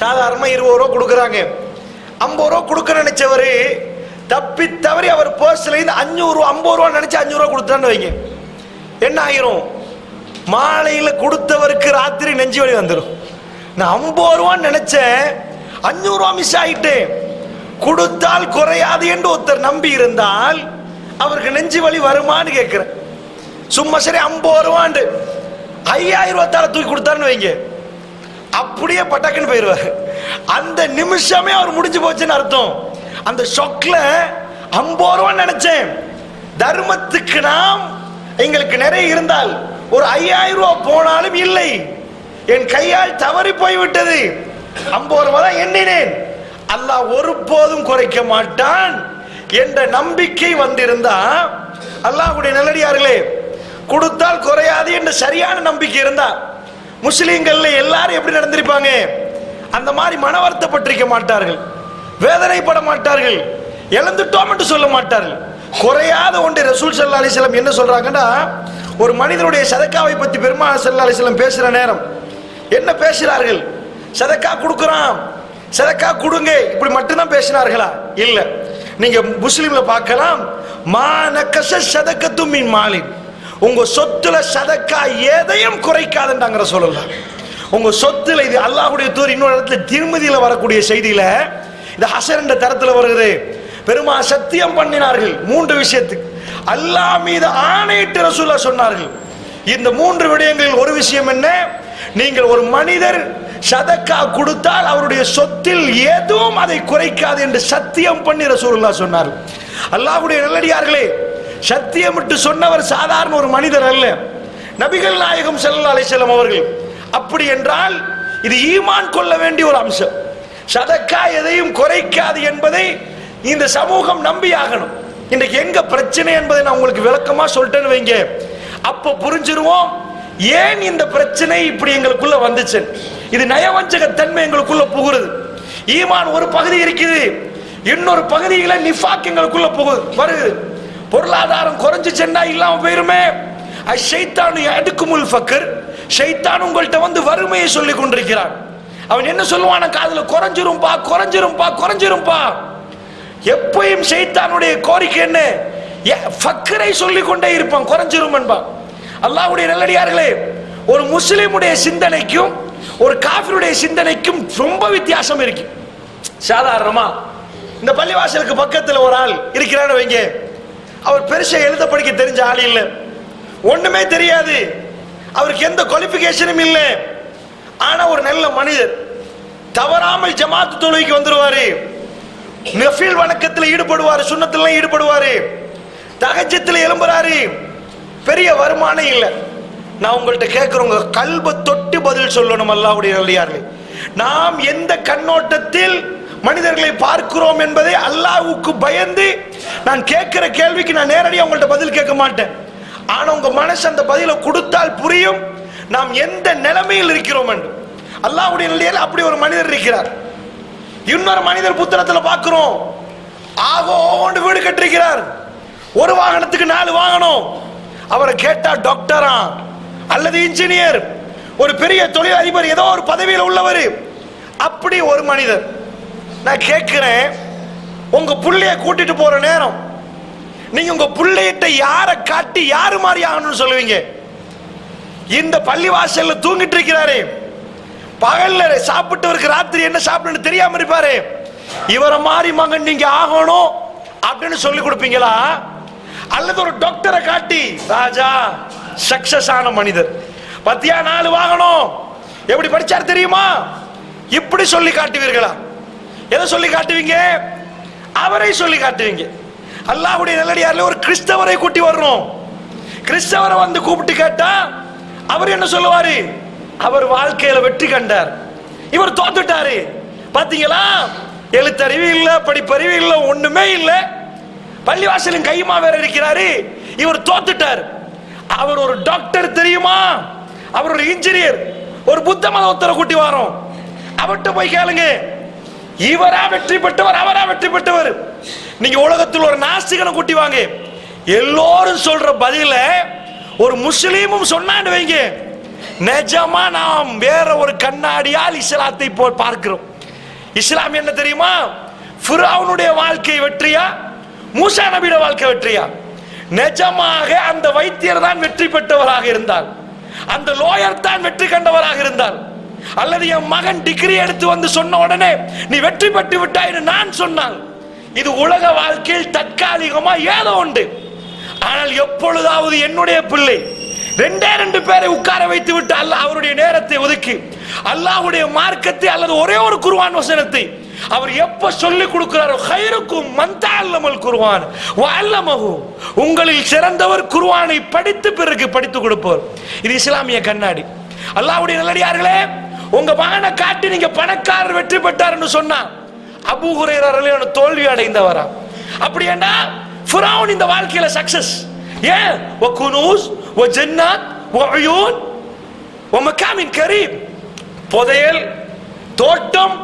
சாதாரணமாக இருபது ரூபா கொடுக்குறாங்க. ஐம்பது ரூபா கொடுக்க நினைச்சவர் தப்பி தவறி அவர் பர்ஸ்ல இருந்து அஞ்சூறு ரூபா ஐம்பது ரூபா நினைச்சு அஞ்சூறு ரூபா கொடுத்தான்னு வைங்க. என்ன ஆயிரும்? மாலையில கொடுத்தவருக்கு ராத்திரி நெஞ்சு வலி வந்துடும் நான் ஐம்பது ரூபான்னு நினைச்சேன் அஞ்சூறு ரூபா மிஸ் ஆகிட்டேன் கொடுத்தால் குறையாது என்று ஒருத்தர் நம்பி இருந்தால் அவருக்கு நெஞ்சு வலி வருமான்னு கேட்கிறேன். சும்மா சரி ஐம்பது ரூபாண்டு ஐயாயிரம் ரூபாத்தால தூக்கி கொடுத்தாருன்னு வைங்க. அப்படியே பட்டாக்குன்னு போயிடுவார். அந்த நிமிஷமே அவர் முடிஞ்சு போச்சுன்னு அர்த்தம். அந்த ஷொக்ல ஐம்பது ரூபா நினைச்சேன். தர்மத்துக்கு நாம் எங்களுக்கு நிறைய இருந்தால் ஒரு ஐயாயிரம் ரூபாய் போனாலும் இல்லை. என் கையால் தவறி போய்விட்டது. ஐம்பது ரூபாய் தான் எண்ணினேன். அல்லாஹ் ஒருபோதும் குறைக்க மாட்டான் என்ற நம்பிக்கை வந்திருந்தா அல்லாஹ்வுடைய நல்லடியார்களே கொடுத்தால் குறையாது என்ற சரியான நம்பிக்கை இருந்தா முஸ்லீம்கள்ல எல்லாரும் எப்படி நடந்திருப்பாங்க? அந்த மாதிரி மன வருத்தப்பட்டிருக்க மாட்டார்கள். வேதனைப்பட மாட்டார்கள். இழந்துட்டோம் என்று சொல்ல மாட்டார்கள். குறையாத ஒன்று ரசூல் சல்லா அலிஸ்லாம் என்ன சொல்றாங்கன்னா ஒரு மனிதனுடைய சதக்காவை பத்தி பெருமா சல்லா அலிஸ்லாம் பேசுற நேரம். என்ன பேசுகிறார்கள் சதக்கா கொடுக்குறான். சதக்கா கொடுங்க. இப்படி மட்டும்தான் பேசினார்களா? இல்ல. நீங்க முஸ்லீம்ல பார்க்கலாம். மானக்கச சதக்கத்தும் மீன் மாலின். உங்க சொத்துல சதக்கா எதையும் குறைக்காதுன்றாங்கிற சொல்லலாம் உங்க சொத்துல இது அல்லாஹுடைய தூர் இன்னொரு இடத்துல திருமதியில வரக்கூடிய செய்தியில இந்த ஹசர் என்ற தரத்துல வருகிறது. பெருமா சத்தியம் பண்ணினார்கள் மூன்று விஷயத்துக்கு. அல்லாஹ் மீது ஆணையிட்டு ரசூலா சொன்னார்கள். இந்த மூன்று விடயங்களில் ஒரு விஷயம் என்ன? நீங்கள் ஒரு மனிதர் சதக்கா கொடுத்தால் அவருடைய சொத்தில் எதுவும் அதை குறைக்காது என்று சத்தியம் பண்ணி ரசூலுல்லா சொன்னார் அல்லாஹ்வுடைய நல்லடியார்களே சத்தியமிட்டு சொன்னவர் சாதாரண ஒரு மனிதர் அல்ல. நபிகள் நாயகம் ஸல்லல்லாஹு அலைஹி அவர்கள். அப்படி என்றால் இது ஈமான் கொள்ள வேண்டிய ஒரு அம்சம். சதக்கா எதையும் குறைக்காது என்பதை இந்த சமூகம் நம்பி ஆகணும். இன்றைக்கு எங்க பிரச்சனை என்பதை நான் உங்களுக்கு விளக்கமா சொல்லிட்டேன்னு வைங்க. அப்ப புரிஞ்சிருவோம் ஏன் இந்த பிரச்சனை இப்படி எங்களுக்குள்ள வந்துச்சு? இது நயவஞ்சக தன்மை எங்களுக்குள்ள புகுறது. ஈமான் ஒரு பகுதி இருக்குது இன்னொரு பகுதியில் நிஃபாக் எங்களுக்குள்ள புகு வருது. பொருளாதாரம் குறைஞ்சிச்சுன்னா இல்லாம போயிருமே. ஷைத்தானு அடுக்குமுல் ஃபக்கர். ஷைத்தான் உங்கள்கிட்ட வந்து வறுமையை சொல்லி கொண்டிருக்கிறான். அவன் என்ன சொல்லுவான? காதுல குறைஞ்சிரும்பா குறைஞ்சிரும்பா குறைஞ்சிரும்பா. எப்பயும் ஷைத்தானுடைய கோரிக்கை என்ன? ஃபக்கரை சொல்லி கொண்டே இருப்பான் குறைஞ்சிரும் என்பான். அல்லாவுடைய நல்லடியார்களே ஒரு முஸ்லீமுடைய சிந்தனைக்கும் ஒரு காஃபிருடைய சிந்தனைக்கும் ரொம்ப வித்தியாசம் இருக்கு. சாதாரணமா இந்த பள்ளிவாசலுக்கு பக்கத்துல ஒரு ஆள் இருக்கிறான்னு வைங்க. அவர் பெருசா எழுத படிக்க தெரிஞ்ச ஆள் இல்ல. ஒண்ணுமே தெரியாது. அவருக்கு எந்த குவாலிபிகேஷனும் இல்லை. ஆனா ஒரு நல்ல மனிதர். தவறாமல் ஜமாத்து தொழுகைக்கு வந்துருவாரு. நஃபில் வணக்கத்தில் ஈடுபடுவாரு சுண்ணத்திலாம் ஈடுபடுவாரு. தகஜத்தில் எழும்புறாரு. பெரிய வருமானம் இல்லை. நான் உங்கள்கிட்ட கேட்கிறோங்க கல்வை தொட்டு பதில் சொல்லணும் அல்லாவுடைய நல்லியார்களே நாம் எந்த கண்ணோட்டத்தில் மனிதர்களை பார்க்கிறோம் என்பதை அல்லாஹ்வுக்கு பயந்து நான் கேட்கிற கேள்விக்கு நான் நேரடியாக உங்கள்ட்ட பதில் கேட்க மாட்டேன். ஆனா உங்க மனசு அந்த பதிலை கொடுத்தால் புரியும். நாம் எந்த நிலைமையில் இருக்கிறோம் என்று. அல்லாஹ்வுடைய நிலையில் அப்படி ஒரு மனிதர் இருக்கிறார். இன்னொரு மனிதர் புத்தகத்துல பார்க்கிறோம். ஆகோண்டு வீடு கட்டிருக்கிறார் ஒரு வாகனத்துக்கு நாலு வாகனம். அவரை கேட்டா டாக்டரா? அல்லது இன்ஜினியர்? ஒரு பெரிய தொழில் அதிபர் ஏதோ ஒரு பதவியில் உள்ளவர். அப்படி ஒரு மனிதர். நான் கேட்கிறேன் உங்க புள்ளைய கூட்டிட்டு போற நேரம் நீங்க உங்க பிள்ளையிட்ட யாரை காட்டி யாரு மாதிரி ஆகணும்னு சொல்லுவீங்க? இந்த பள்ளிவாசல்ல தூங்கிட்டு இருக்கிறாரே பகல்ல சாப்பிட்டவருக்கு ராத்திரி என்ன சாப்பிடணும் தெரியாம இருப்பாரு இவரை மாதிரி மகன் நீங்க ஆகணும் அப்படின்னு சொல்லி கொடுப்பீங்களா? அல்லது ஒரு டாக்டரை காட்டி ராஜா சக்சஸ் ஆன மனிதர் பத்தியா நாலு வாங்கணும் எப்படி படிச்சார் தெரியுமா? இப்படி சொல்லி காட்டுவீர்களா? எதை சொல்லி காட்டுவீங்க? அவரை சொல்லி காட்டுவீங்க. அல்லாஹுடைய நல்லடியார்ல ஒரு கிறிஸ்தவரை கூட்டி வர்றோம். கிறிஸ்தவரை வந்து கூப்பிட்டு கேட்டா அவர் என்ன சொல்லுவாரு? அவர் வாழ்க்கையில வெற்றி கண்டார். இவர் தோத்துட்டாரு. பாத்தீங்களா? எழுத்தறிவு இல்ல படிப்பறிவு இல்ல ஒண்ணுமே இல்ல. பள்ளிவாசலின் கையுமா வேற இருக்கிறாரு. இவர் தோத்துட்டார். அவர் ஒரு டாக்டர் தெரியுமா? அவர் ஒரு இன்ஜினியர். ஒரு புத்த மதத்தரை கூட்டி வரோம் அவர்கிட்ட போய் கேளுங்க. இவரா வெற்றி பெற்றவர் அவரா வெற்றி பெற்றவர். நீங்க உலகத்தில் ஒரு நாஸ்திகனை கூட்டி வாங்க. எல்லோரும் சொல்ற பதில ஒரு முஸ்லீமும் சொன்னான்னு வைங்க. நிஜமா நாம் வேற ஒரு கண்ணாடியால் இஸ்லாத்தை போல் பார்க்கிறோம். இஸ்லாம் என்ன தெரியுமா? ஃபிரௌனுடைய வாழ்க்கை வெற்றியா? மூசா நபியோட வாழ்க்கை வெற்றியா? நிஜமாக அந்த வைத்தியர் தான் வெற்றி பெற்றவராக இருந்தார். அந்த லோயர் தான் வெற்றி கண்டவராக இருந்தார். அல்லது என் மகன் டிகிரி எடுத்து வந்து சொன்ன உடனே நீ வெற்றி பெற்று விட்டாயின்னு நான் சொன்னான் இது உலக வாழ்க்கையில் தற்காலிகமா ஏதோ உண்டு. ஆனால் எப்பொழுதாவது என்னுடைய பிள்ளை ரெண்டே ரெண்டு பேரை உட்கார வைத்து விட்டு அல்ல அவருடைய நேரத்தை ஒதுக்கி அல்லாஹுடைய மார்க்கத்தை அல்லது ஒரே ஒரு குருவான் வசனத்தை அவர் எப்ப சொல்லி கொடுக்கிறாரோ ஹைருக்கும் மந்தால்லமல் குர்ஆன் அல்லமகு உங்களில் சிறந்தவர் குருவானை படித்து பிறகு படித்து கொடுப்பவர். இது இஸ்லாமிய கண்ணாடி. அல்லாஹ்வுடைய நல்லடியார்களே உங்க மகனை காட்டி நீங்க பணக்காரர் வெற்றி பெற்றார்னு சொன்னா அபூ ஹுரைரா தோல்வி அடைந்தவரா? அப்படி என்ன ஃபிரௌன் இந்த வாழ்க்கையில சக்சஸ் ஏன்? வகுனூஸ் அயூன் வஉயூன் மக்காமின் கரீம். புதையல் தோட்டம்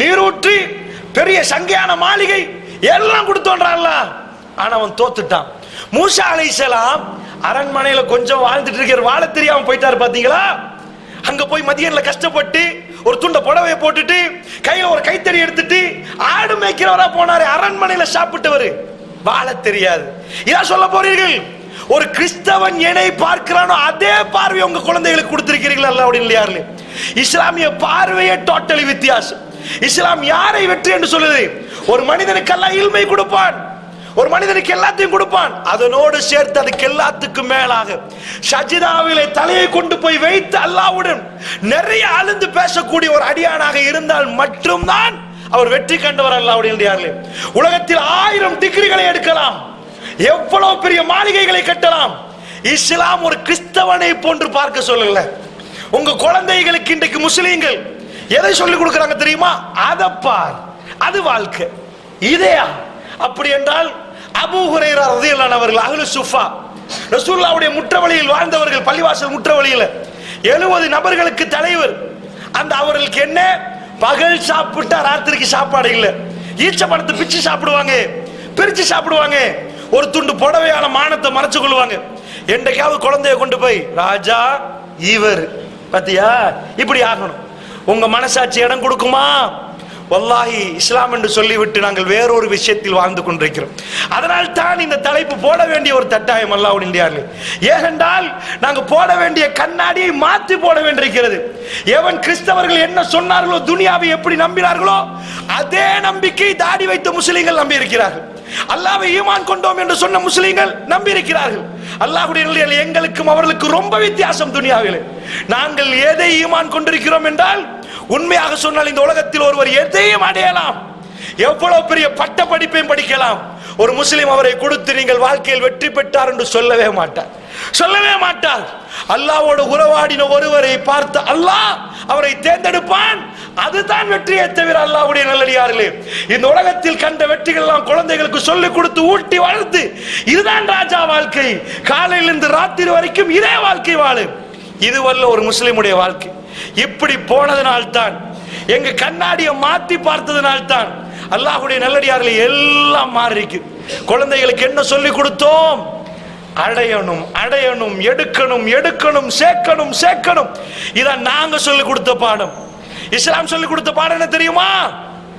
நீரூற்றி பெரிய சங்கையான மாளிகை எல்லாம் கொடுத்தோன்றான்ல ஆனா அவன் தோத்துட்டான். மூசா அலைசலாம் அரண்மனையில கொஞ்சம் வாழ்ந்துட்டு இருக்கிற வாழ தெரியாம போயிட்டாரு பாத்தீங்களா? அங்க போய் மதியன்ல கஷ்டப்பட்டு ஒரு துண்ட புடவைய போட்டுட்டு கையில ஒரு கைத்தறி எடுத்துட்டு ஆடு மேய்க்கிறவரா போனாரு. அரண்மனையில சாப்பிட்டவர். வாழ தெரியாது. இதா சொல்ல போறீர்கள்? ஒரு கிறிஸ்தவன் எனை பார்க்கிறானோ அதே பார்வை உங்க குழந்தைகளுக்கு கொடுத்திருக்கிறீர்கள் அல்ல அப்படின்னு இஸ்லாமிய பார்வையே டோட்டலி வித்தியாசம். இஸ்லாம் யாரை வெற்றி என்று சொல்லுது? ஒரு மனிதனுக்கு எல்லாம் இல்மை கொடுப்பான். ஒரு மனிதனுக்கு எல்லாத்தையும் கொடுப்பான். அதனோடு சேர்த்து அதுக்கு எல்லாத்துக்கும் மேலாக சஜிதாவிலே தலையை கொண்டு போய் வைத்து அல்லாவுடன் நிறைய அழுந்து பேசக்கூடிய ஒரு அடியானாக இருந்தால் மட்டும்தான் அவர் வெற்றி கண்டவர் அல்லாவுடைய உலகத்தில் ஆயிரம் டிகிரிகளை எடுக்கலாம். எவ்வளவு பெரிய மாளிகைகளை கட்டலாம். இஸ்லாம் ஒரு கிறிஸ்தவனை போன்று பார்க்க சொல்லல. உங்க குழந்தைகளுக்கு இன்றைக்கு முஸ்லீம்கள் எதை சொல்லி கொடுக்குறாங்க தெரியுமா? அதை பார். அது வாழ்க்கை. இதையா அப்படி என்றால் அபூ ஹுரைரா ரலியல்லாஹு அவர்கள் அகலு சுஃபா. ரசூல்லாவுடைய முற்றவழியில் வாழ்ந்தவர்கள் பள்ளிவாசல் முற்றவழியில். 70 நபர்களுக்கு தலைவர். அந்த அவர்களுக்கு என்ன? பகல் சாப்பிட்டா ராத்திரிக்கு சாப்பாடு இல்ல. ஈச்ச பிச்சு சாப்பிடுவாங்க. பிரிச்சு சாப்பிடுவாங்க. ஒரு துண்டு புடவையான மானத்தை மறைச்சு கொள்வாங்க என்றைக்காவது குழந்தைய கொண்டு போய் ராஜா இவர். பாத்தியா? இப்படி ஆகணும். உங்க மனசாட்சி இடம் கொடுக்குமா? வல்லாஹி இஸ்லாம் என்று சொல்லிவிட்டு நாங்கள் வேறொரு விஷயத்தில் வாழ்ந்து கொண்டிருக்கிறோம். அதனால் தான் இந்த தலைப்பு போட வேண்டிய ஒரு தட்டாயம் அல்லாஹ் இந்தியாவில். ஏனென்றால் நாங்கள் போட வேண்டிய கண்ணாடியை மாற்றி போட வேண்டியிருக்கிறது. எவன் கிறிஸ்தவர்கள் என்ன சொன்னார்களோ துனியாவை எப்படி நம்பினார்களோ அதே நம்பிக்கை தாடி வைத்த முஸ்லீம்கள் நம்பி இருக்கிறார்கள் அல்லாவை ஈமான் கொண்டோம் என்று சொன்ன முஸ்லீம்கள் நம்பி இருக்கிறார்கள் அல்லாஹுடைய எங்களுக்கும் அவர்களுக்கு ரொம்ப வித்தியாசம் துனியாவில். நாங்கள் எதை ஈமான் கொண்டிருக்கிறோம் என்றால் உண்மையாக சொன்னால் இந்த உலகத்தில் ஒருவர் எதையும் அடையலாம். எவ்வளவு பெரிய பட்ட படிப்பையும் படிக்கலாம். ஒரு முஸ்லிம் அவரை கொடுத்து நீங்கள் வாழ்க்கையில் வெற்றி பெற்றார் என்று சொல்லவே மாட்டார். சொல்லவே மாட்டார். அல்லாவோடு உறவாடின ஒருவரை பார்த்து அல்லாஹ் அவரை தேர்ந்தெடுப்பான். அதுதான் வெற்றியை தவிர அல்லாவுடைய நல்லடியார்களே. இந்த உலகத்தில் கண்ட வெற்றிகள் எல்லாம் குழந்தைகளுக்கு சொல்லிக் கொடுத்து ஊட்டி வளர்த்து இதுதான் ராஜா வாழ்க்கை. காலையிலிருந்து ராத்திரி வரைக்கும் இதே வாழ்க்கை வாழு இதுவல்ல ஒரு முஸ்லிமுடைய வாழ்க்கை. இப்படி போனதனால்தான் எங்க கண்ணாடியை மாத்தி பார்த்ததனால்தான் அல்லாஹுடைய நல்லடியார்கள் எல்லாம் மாறிருக்கு. குழந்தைகளுக்கு என்ன சொல்லி கொடுத்தோம்? அடையணும் அடையணும் எடுக்கணும் எடுக்கணும் சேர்க்கணும் சேர்க்கணும். இதான் நாங்க சொல்லி கொடுத்த பாடம். இஸ்லாம் சொல்லி கொடுத்த பாடம் என்ன தெரியுமா?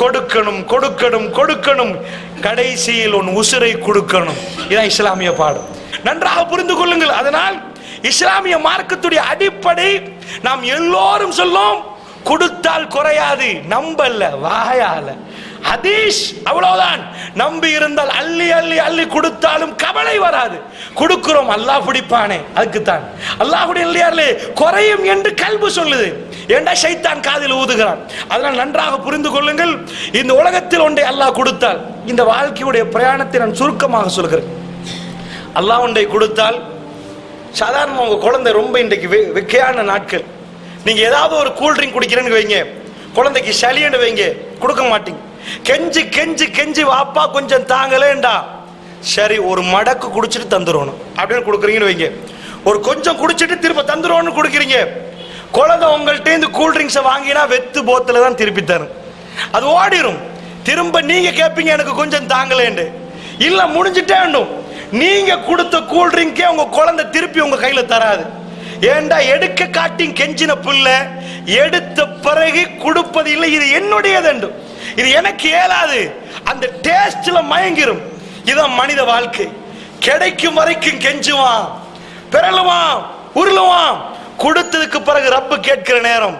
கொடுக்கணும் கொடுக்கணும் கொடுக்கணும். கடைசியில் உன் உசுரை கொடுக்கணும். இதான் இஸ்லாமிய பாடம். நன்றாக புரிந்து கொள்ளுங்கள். அதனால் இஸ்லாமிய மார்க்கத்துடைய அடிப்படை நாம் எல்லோரும் சொல்லும் கொடுத்தால் குறையாது நம்பல்ல வாயால அதீஷ் அவ்வளவுதான். நம்பி இருந்தால் அள்ளி அள்ளி அள்ளி கொடுத்தாலும் கவலை வராது. கொடுக்கிறோம் அல்லாஹ் பிடிப்பானே. அதுக்குத்தான். அல்லாஹுடைய இல்லையாரு குறையும் என்று கல்பு சொல்லுது. ஏண்டா சைத்தான் காதில் ஊதுகிறான்? அதனால் நன்றாக புரிந்து கொள்ளுங்கள். இந்த உலகத்தில் ஒன்றை அல்லாஹ் கொடுத்தால் இந்த வாழ்க்கையுடைய பிரயாணத்தை நான் சுருக்கமாக சொல்கிறேன். அல்லாஹ் ஒன்றை கொடுத்தால் சாதாரணமாக உங்கள் குழந்தை ரொம்ப இன்றைக்கு வெ- வெக்கையான நாட்கள். நீங்கள் ஏதாவது ஒரு கூல்ட்ரிங்க் குடிக்கிறேன்னு வைங்க. குழந்தைக்கு சளின்னு வைங்க. கொடுக்க மாட்டீங்க. கெஞ்சி கெஞ்சி கெஞ்சி வாப்பா கொஞ்சம் தாங்கலேண்டா சரி ஒரு மடக்கு குடிச்சிட்டு தந்துடணும் அப்படின்னு கொடுக்குறீங்கன்னு வைங்க. ஒரு கொஞ்சம் குடிச்சிட்டு திரும்ப தந்துடணும்னு கொடுக்குறீங்க. குழந்தை உங்கள்கிட்ட இந்த கூல்ட்ரிங்க்ஸை வாங்கினா வெத்து போத்தில் தான் திருப்பி தரும். அது ஓடிரும். திரும்ப நீங்கள் கேட்பீங்க எனக்கு கொஞ்சம் தாங்கலேண்டு இல்லை முடிஞ்சிட்டே வேண்டும் நீங்க கொடுத்த கூல்ட்ரிங்கே உங்க குழந்தை திருப்பி உங்க கையில தராது. ஏண்டா எடுக்க காட்டி கெஞ்சின புல்ல எடுத்த பிறகு கொடுப்பது இல்லை இது என்னுடையது என்று இது எனக்கு ஏலாது அந்த டேஸ்ட்ல மயங்கிரும். இதான் மனித வாழ்க்கை. கிடைக்கும் வரைக்கும் கெஞ்சுவான் பிறலுவான் உருளுவான். கொடுத்ததுக்கு பிறகு ரப்பு கேட்கிற நேரம்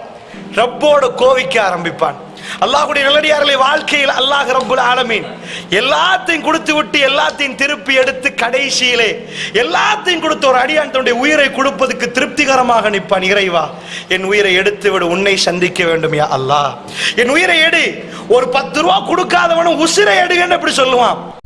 ரப்போட கோவிக்க ஆரம்பிப்பான். அல்லாஹுடைய நல்லடியார்களை வாழ்க்கையில் அல்லாஹ் ரப்புல் ஆலமீன் எல்லாத்தையும் கொடுத்து விட்டு எல்லாத்தையும் திருப்பி எடுத்து கடைசியிலே எல்லாத்தையும் கொடுத்து ஒரு அடியான் தன்னுடைய உயிரை கொடுப்பதுக்கு திருப்திகரமாக நிற்பான். இறைவா என் உயிரை எடுத்து விடு உன்னை சந்திக்க வேண்டும் யா அல்லாஹ். என் உயிரை எடு ஒரு பத்து ரூபா கொடுக்காதவனும் உசிரை எடுங்கன்னு எப்படி சொல்லுவான்.